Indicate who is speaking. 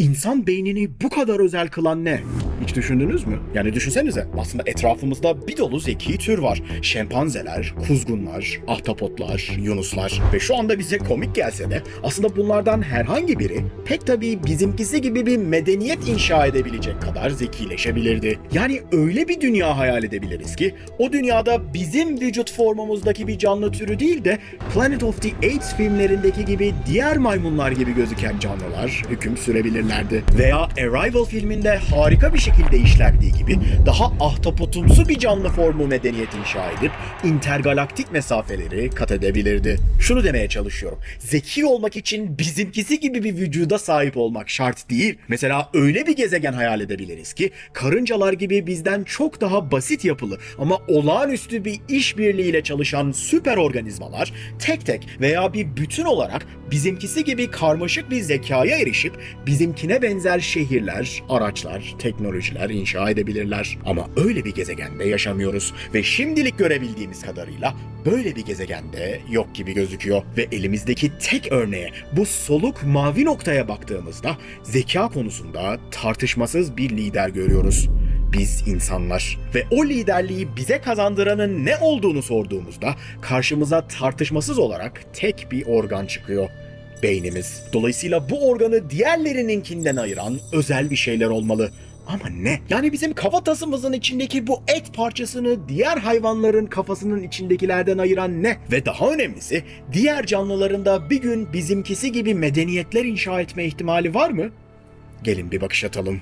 Speaker 1: İnsan beynini bu kadar özel kılan ne? Hiç düşündünüz mü? Yani düşünsenize aslında etrafımızda bir dolu zeki tür var. Şempanzeler, kuzgunlar, ahtapotlar, yunuslar ve şu anda bize komik gelse de aslında bunlardan herhangi biri pek tabii bizimkisi gibi bir medeniyet inşa edebilecek kadar zekileşebilirdi. Yani öyle bir dünya hayal edebiliriz ki o dünyada bizim vücut formumuzdaki bir canlı türü değil de Planet of the Apes filmlerindeki gibi diğer maymunlar gibi gözüken canlılar hüküm sürebilirlerdi. Veya Arrival filminde harika bir şekilde işlendiği gibi daha ahtapotumsu bir canlı formu medeniyet inşa edip intergalaktik mesafeleri kat edebilirdi. Şunu demeye çalışıyorum. Zeki olmak için bizimkisi gibi bir vücuda sahip olmak şart değil. Mesela öyle bir gezegen hayal edebiliriz ki karıncalar gibi bizden çok daha basit yapılı ama olağanüstü bir işbirliğiyle çalışan süper organizmalar tek tek veya bir bütün olarak bizimkisi gibi karmaşık bir zekaya erişip bizimkine benzer şehirler, araçlar, teknolojiler inşa edebilirler. Ama öyle bir gezegende yaşamıyoruz ve şimdilik görebildiğimiz kadarıyla böyle bir gezegende yok gibi gözüküyor ve elimizdeki tek örneğe bu soluk mavi noktaya baktığımızda zeka konusunda tartışmasız bir lider görüyoruz. Biz insanlar ve o liderliği bize kazandıranın ne olduğunu sorduğumuzda karşımıza tartışmasız olarak tek bir organ çıkıyor beynimiz. Dolayısıyla bu organı diğerlerininkinden ayıran özel bir şeyler olmalı. Ama ne? Yani bizim kafatasımızın içindeki bu et parçasını diğer hayvanların kafasının içindekilerden ayıran ne? Ve daha önemlisi diğer canlıların da bir gün bizimkisi gibi medeniyetler inşa etme ihtimali var mı? Gelin bir bakış atalım.